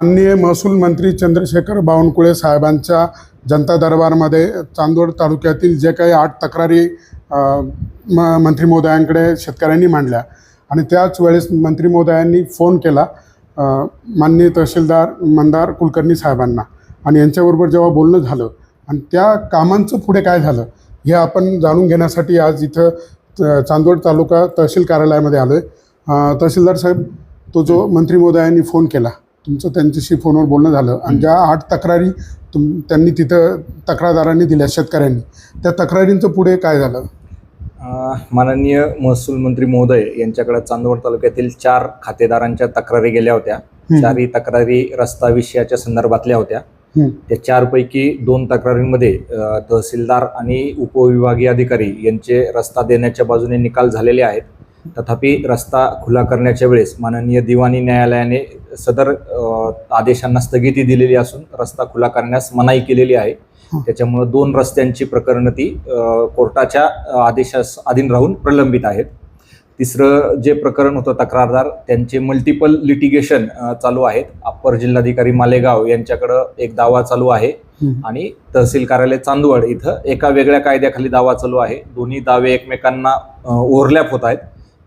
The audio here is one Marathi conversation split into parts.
माननीय महसूल मंत्री चंद्रशेखर बावनकुळे साहेबांच्या जनता दरबारमध्ये चांदोड तालुक्यातील जे काही आठ तक्रारी म मंत्री महोदयांकडे शेतकऱ्यांनी मांडल्या. आणि त्याच वेळेस मंत्री महोदयांनी फोन केला माननीय तहसीलदार मंदार कुलकर्णी साहेबांना. आणि यांच्याबरोबर जेव्हा बोलणं झालं आणि त्या कामांचं पुढे काय झालं हे आपण जाणून घेण्यासाठी आज इथं चांदोड तालुका तहसील कार्यालयामध्ये आलो आहे तहसीलदार साहेब तो जो मंत्री महोदयांनी फोन केला तुमचं त्यांच्याशी फोनवर बोलणं झालं आणि ज्या आठ तक्रारी तुम त्यांनी तिथं तक्रारदारांनी दिल्या शेतकऱ्यांनी त्या तक्रारींचं पुढे काय झालं? अ, माननीय महसूल मंत्री महोदय यांच्याकडे चांदवड तालुक्यातील चार खातेदारांच्या तक्रारी गेल्या होत्या. हम्म. चारही तक्रारी रस्ता विषयाच्या संदर्भातल्या होत्या. हम्म. त्या चारपैकी दोन तक्रारींमध्ये अ, तहसीलदार आणि उपविभागीय अधिकारी यांचे रस्ता देण्याच्या बाजूने निकाल झालेले आहेत. तथापि रस्ता खुला करण्याच्या वेळेस माननीय दिवाणी न्यायालयाने सदर आदेशांना स्थगिती दिलेली असून रस्ता खुला करण्यास मनाई केलेली आहे. त्याच्यामुळे दोन रस्त्यांची प्रकरणं ती कोर्टाच्या आदेशास अधीन राहून प्रलंबित आहेत. तिसरं जे प्रकरण होतं तक्रारदार त्यांचे मल्टिपल लिटिगेशन चालू आहेत. अप्पर जिल्हाधिकारी मालेगाव यांच्याकडं एक दावा चालू आहे. आणि तहसील कार्यालय चांदवड इथं एका वेगळ्या कायद्याखाली दावा चालू आहे. दोन्ही दावे एकमेकांना ओव्हरलॅप होत आहेत.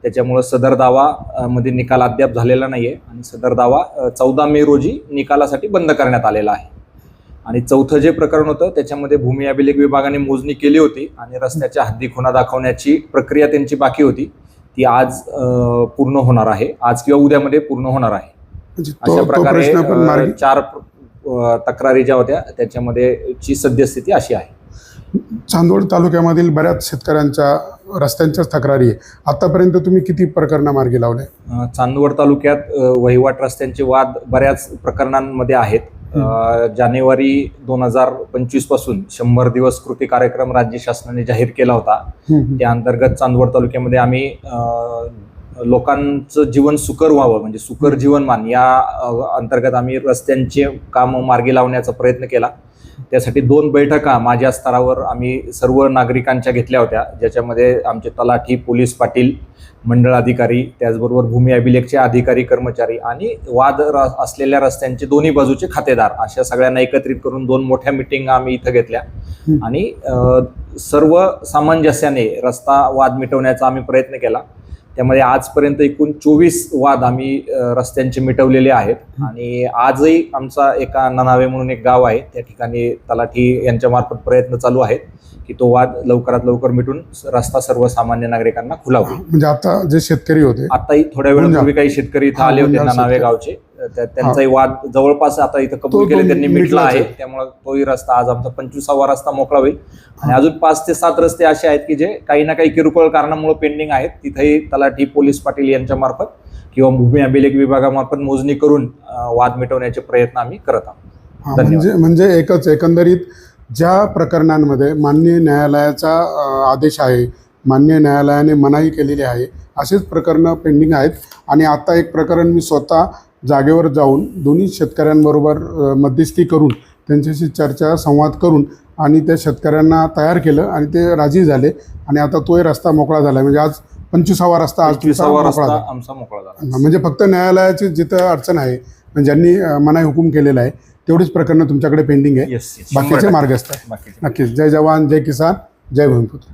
त्याच्यामुळं सदर दावा मध्ये निकाल अद्याप झालेला नाहीये आणि सदर दावा चौदा मे रोजी निकालासाठी बंद करण्यात आलेला आहे. आणि चौथं जे प्रकरण होतं त्याच्यामध्ये भूमी अभिलेख विभागाने मोजणी केली होती आणि रस्त्याच्या हद्दी खुणा दाखवण्याची प्रक्रिया त्यांची बाकी होती. ती आज पूर्ण होणार आहे. आज किंवा उद्यामध्ये पूर्ण होणार आहे. म्हणजे अशा प्रकारे चार तक्रारी ज्या होत्या त्याच्यामध्ये ची सद्यस्थिती अशी आहे. चांदोड तालुक्यामधील बऱ्याच शेतकऱ्यांच्या रस्त्यांच्याच तक्रारी आहे. आतापर्यंत तुम्ही किती प्रकरणं मार्गी लावले? चांदवड तालुक्यात वहिवाट रस्त्यांचे वाद बऱ्याच प्रकरणांमध्ये आहेत. जानेवारी दोन हजार पंचवीसपासून शंभर दिवस कृती कार्यक्रम राज्य शासनाने जाहीर केला होता. त्या अंतर्गत चांदवड तालुक्यामध्ये आम्ही लोकांचं जीवन सुकर व्हावं म्हणजे सुकर जीवनमान या अंतर्गत आम्ही रस्त्यांचे काम मार्गी लावण्याचा प्रयत्न केला. त्यासाठी दोन बैठका माझ्या स्तरावर आम्ही सर्व नागरिकांच्या घेतल्या होत्या ज्याच्यामध्ये आमचे तलाठी पोलीस पाटील मंडळ अधिकारी त्याचबरोबर भूमी अभिलेखचे अधिकारी कर्मचारी आणि वाद असलेल्या रस्त्यांचे दोन्ही बाजूचे खातेदार अशा सगळ्यांना एकत्रित करून दोन मोठ्या मिटिंग आम्ही इथं घेतल्या. आणि सर्व सामंजस्याने रस्ता वाद मिटवण्याचा आम्ही प्रयत्न केला त्यामध्ये आजपर्यंत एकूण चोवीस वाद आम्ही रस्त्यांचे मिटवलेले आहेत. आणि आजही आमचा एका ननावे म्हणून एक गाव आहे. त्या ठिकाणी तलाठी यांच्या मार्फत प्रयत्न चालू आहेत की तो वाद लवकरात लवकर मिटून रस्ता सर्वसामान्य नागरिकांना खुला होईल. म्हणजे आता जे शेतकरी होते आताही थोड्या वेळापूर्वी काही शेतकरी इथं आले होते नानावे. गावचे. त्यांचाही वाद जवळपास आता इथं कबूल केले त्यांनी मिटला आहे. त्यामुळे तोही रस्ता आज आमचा पंचवीसावा रस्ता मोकळा होईल. आणि अजून पाच ते सात रस्ते असे आहेत की जे काही ना काही किरकोळ कारणामुळे पेंडिंग आहेत. तिथेही तलाठी पोलीस पाटील यांच्या मार्फत किंवा भूमी अभिलेख विभागामार्फत मोजणी करून वाद मिटवण्याचे प्रयत्न आम्ही करत आहोत. म्हणजे म्हणजे एकच एकंदरीत ज्या प्रकरणांमध्ये माननीय न्यायालयाचा आदेश आहे मान्य न्यायालयाने मनाई केलेली आहे असेच प्रकरणं पेंडिंग आहेत. आणि आता एक प्रकरण मी स्वतः जागेवर जाऊन दोन्ही शेतकऱ्यांबरोबर मध्यस्थी करून त्यांच्याशी चर्चा संवाद करून आणि त्या शेतकऱ्यांना तयार केलं आणि ते राजी झाले. आणि आता तोही रस्ता मोकळा झाला. म्हणजे आज पंचवीसावा रस्ता आज मोकळा रस्ता झाला. आमचा मोकळा झाला. म्हणजे फक्त न्यायालयाची जिथं अडचण आहे म्हणजे ज्यांनी मनाई हुकूम केलेला आहे तेवढीच प्रकरणं तुमच्याकडे पेंडिंग आहे. बाकीचे आहे बाकीचे नक्कीच. जय जवान जय किसान जय भूमिपुत्र